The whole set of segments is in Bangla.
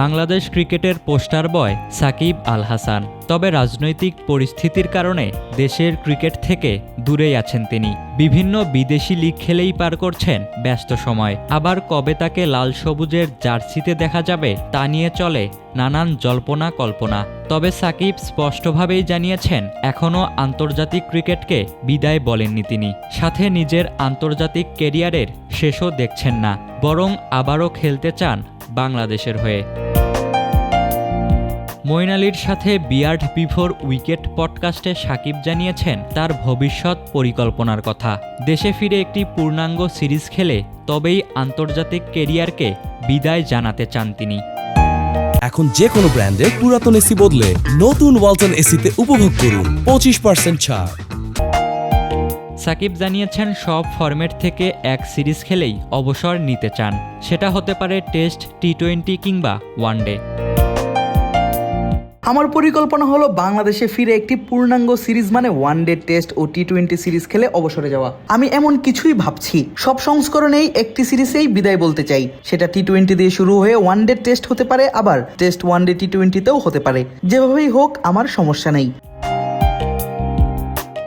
বাংলাদেশ ক্রিকেটের পোস্টার বয় সাকিব আল হাসান। তবে রাজনৈতিক পরিস্থিতির কারণে দেশের ক্রিকেট থেকে দূরেই আছেন তিনি। বিভিন্ন বিদেশি লিগ খেলেই পার করছেন ব্যস্ত সময়। আবার কবে তাকে লাল সবুজের জার্সিতে দেখা যাবে তা নিয়ে চলে নানান জল্পনা কল্পনা। তবে সাকিব স্পষ্টভাবেই জানিয়েছেন, এখনও আন্তর্জাতিক ক্রিকেটকে বিদায় বলেননি তিনি। সাথে নিজের আন্তর্জাতিক কেরিয়ারের শেষও দেখছেন না, বরং আবারও খেলতে চান বাংলাদেশের হয়ে। মঈন আলীর সাথে বিয়ার্ড বিফোর উইকেট পডকাস্টে সাকিব জানিয়েছেন তার ভবিষ্যৎ পরিকল্পনার কথা। দেশে ফিরে একটি পূর্ণাঙ্গ সিরিজ খেলে তবেই আন্তর্জাতিক কেরিয়ারকে বিদায় জানাতে চান তিনি। এখন যে কোনো ব্র্যান্ডের পুরাতন এসি বদলে নতুন ওয়ালটন এসিতে উপভোগ করুন পঁচিশ পার্সেন্ট ছাড়। সাকিব জানিয়েছেন সব ফরম্যাট থেকে এক সিরিজ খেলেই অবসর নিতে চান। সেটা হতে পারে টেস্ট টি টোয়েন্টি কিংবা ওয়ানডে। আমার পরিকল্পনা হলো বাংলাদেশে ফিরে একটি পূর্ণাঙ্গ সিরিজ মানে ওয়ান ডে টেস্ট ও টি টোয়েন্টি সিরিজ খেলে অবসরে যাওয়া। আমি এমন কিছুই ভাবছি। সব সংস্করণেই একটি সিরিজেই বিদায় বলতে চাই। সেটা টি টোয়েন্টি দিয়ে শুরু হয়ে ওয়ান ডে টেস্ট হতে পারে, আবার টেস্ট ওয়ান ডে টি টোয়েন্টিতেও হতে পারে। যেভাবেই হোক, আমার সমস্যা নেই।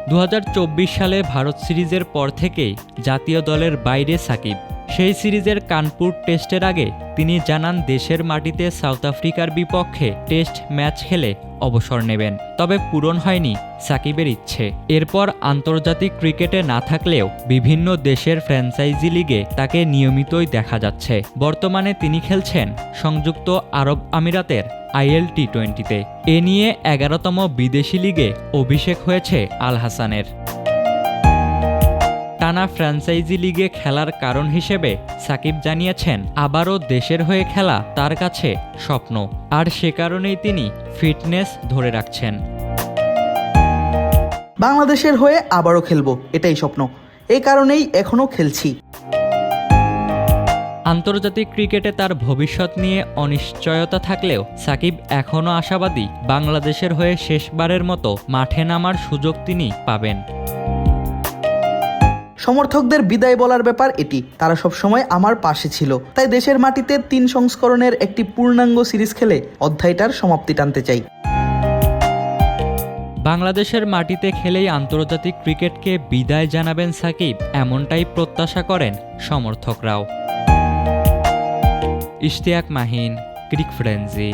দু হাজার চব্বিশ সালে ভারত সিরিজের পর থেকেই জাতীয় দলের বাইরে সাকিব। সেই সিরিজের কানপুর টেস্টের আগে তিনি জানান দেশের মাটিতে সাউথ আফ্রিকার বিপক্ষে টেস্ট ম্যাচ খেলে অবসর নেবেন, তবে পূরণ হয়নি সাকিবের ইচ্ছে। এরপর আন্তর্জাতিক ক্রিকেটে না থাকলেও বিভিন্ন দেশের ফ্র্যাঞ্চাইজি লিগে তাকে নিয়মিতই দেখা যাচ্ছে। বর্তমানে তিনি খেলছেন সংযুক্ত আরব আমিরাতের আইএল টি টোয়েন্টিতে। এ নিয়ে এগারোতম বিদেশি লিগে অভিষেক হয়েছে আল হাসানের। টানা ফ্র্যাঞ্চাইজি লিগে খেলার কারণ হিসেবে সাকিব জানিয়েছেন আবারও দেশের হয়ে খেলা তার কাছে স্বপ্ন। আর সে কারণেই তিনি ফিটনেস ধরে রাখছেন। বাংলাদেশের হয়ে আবারও খেলব এটাই স্বপ্ন। এই কারণেই এখনও খেলছি। আন্তর্জাতিক ক্রিকেটে তার ভবিষ্যৎ নিয়ে অনিশ্চয়তা থাকলেও সাকিব এখনও আশাবাদী বাংলাদেশের হয়ে শেষবারের মতো মাঠে নামার সুযোগ তিনি পাবেন। সমর্থকদের বিদায় বলার ব্যাপার এটি। তারা সব সময় আমার পাশে ছিল। তাই দেশের মাটিতে তিন সংস্করণের একটি পূর্ণাঙ্গ সিরিজ খেলে অধ্যায়টার সমাপ্তি টানতে চাই। বাংলাদেশের মাটিতে খেলেই আন্তর্জাতিক ক্রিকেটকে বিদায় জানাবেন সাকিব, এমনটাই প্রত্যাশা করেন সমর্থকরাও। ইশতিয়াক মাহিন, ক্রিক ফ্রেন্সি।